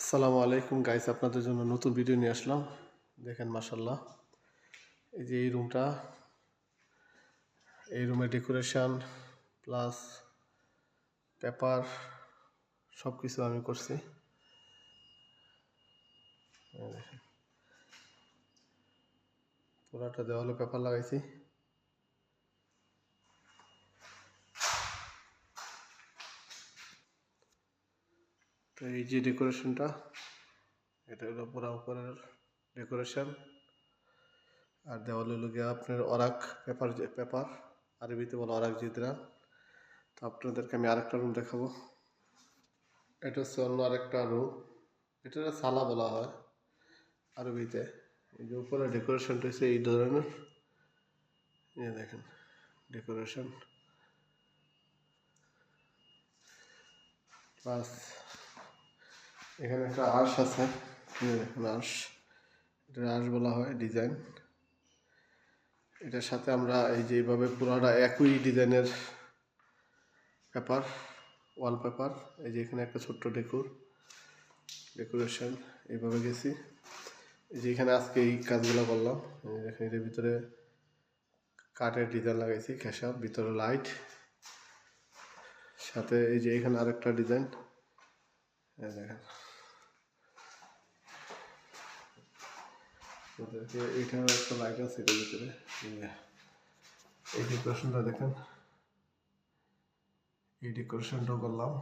আসসালামু আলাইকুম গাইস, আপনাদের জন্য নতুন ভিডিও নিয়ে আসলাম। দেখেন মাসাল্লাহ এই যে এই রুমটা এই রুমের ডেকোরেশন প্লাস পেপার সব কিছু আমি করছি। পুরাটা দেওয়ালে পেপার লাগাইছি। তো এই যে ডেকোরেশনটা, এটা হলো পুরা উপরের ডেকোরেশন। আর দেওয়ালে হলো গিয়ে আপনার অরাক পেপার পেপার আরবিতে বলো অরাক জিদরা। তো আপনাদেরকে আমি আরেকটা রুম দেখাবো। এটা হচ্ছে অন্য আরেকটা রুম এটা সালা বলা হয় আরবিতে এই যে উপরে ডেকোরেশনটা হচ্ছে এই ধরনের। এই দেখেন, ডেকোরেশন। প্লাস এখানে একটা আর্শ আছে। দেখেন আর্শ এটা আর্শ বলা হয়, ডিজাইন। এটার সাথে আমরা এই যে এইভাবে পুরাটা একই ডিজাইনের পেপার ওয়ালপেপার এই যে এখানে একটা ছোট্ট ডেকোর, ডেকোরেশন, এইভাবে গেছি। এই যে এখানে আজকে এই কাজগুলো করলাম। দেখেন এর ভিতরে কাঠের ডিজাইন লাগাইছি খেসাব ভিতরে লাইট। সাথে এই যে এখানে আরেকটা ডিজাইন। দেখেন। ওদেরকে এইখানে একটা লাইট আছে, এটার ভিতরে। এই ডেকোরেশনটা দেখেন। এই ডেকোরেশনটাও করলাম।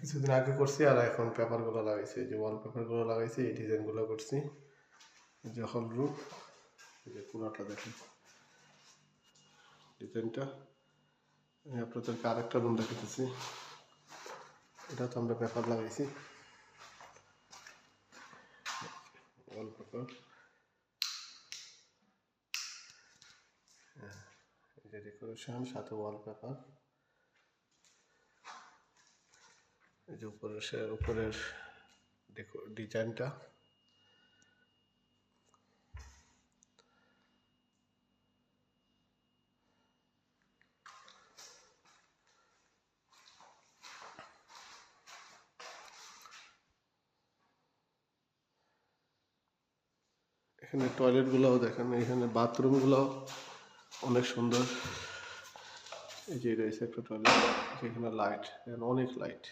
কিছুদিন আগে করছি, আর এখন পেপারগুলো লাগাইছি। যে ওয়াল পেপারগুলো লাগাইছি, এই ডিজাইনগুলো করছি। যে হল এই যে পুরাটা দেখেন। ডিজাইনটা আমি আপনাদেরকে আরেকটা রুম দেখাতেছি এটা তো আমরা পেপার লাগাইছি। ওয়ালপেপার এটা ডেকোরেশন সাথে ওয়ালপেপার এই যে উপরের উপরের ডিজাইনটা এখানে টয়লেটগুলোও দেখেন, এখানে বাথরুমগুলোও অনেক সুন্দর। এই যে রয়েছে একটা টয়লেট যেখানে লাইট অনেক লাইট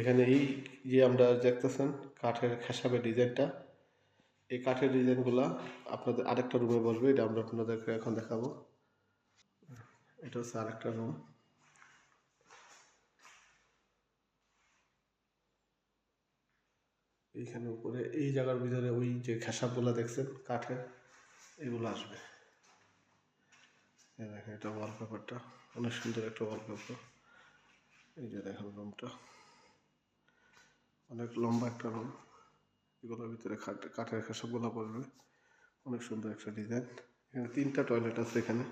এখানে এই যে আমরা দেখতেছেন কাঠের খেসাবে ডিজাইনটা, এই কাঠের ডিজাইনগুলো আপনাদের আরেকটা রুমে বসবে, এটা আমরা আপনাদেরকে এখন দেখাবো। এটা হচ্ছে আরেকটা রুম এইখানে উপরে, এই জায়গার ভিতরে ওই যে খেসাবগুলো দেখছেন, কাঠের, এগুলো আসবে। দেখেন এটা ওয়ালপেপারটা অনেক সুন্দর একটা ওয়ালপেপার এই যে দেখেন রুমটা অনেক লম্বা একটা রুম এগুলোর ভিতরে কাঠের খেসাবগুলো পড়বে। অনেক সুন্দর একটা ডিজাইন এখানে তিনটা টয়লেট আছে এখানে।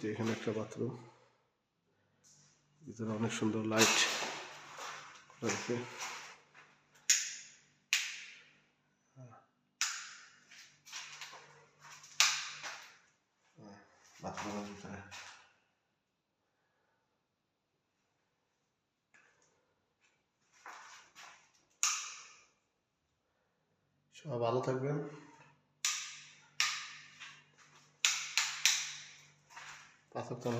যে এখানে একটা বাথরুম ভিতরে অনেক সুন্দর লাইট ভিতরে সবাই ভালো থাকবেন। পাঁচ সপ্তাহ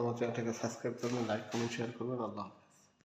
আমার চ্যানেলটাকে সাবস্ক্রাইব করবেন লাইক কমেন্ট শেয়ার করবেন। আল্লাহ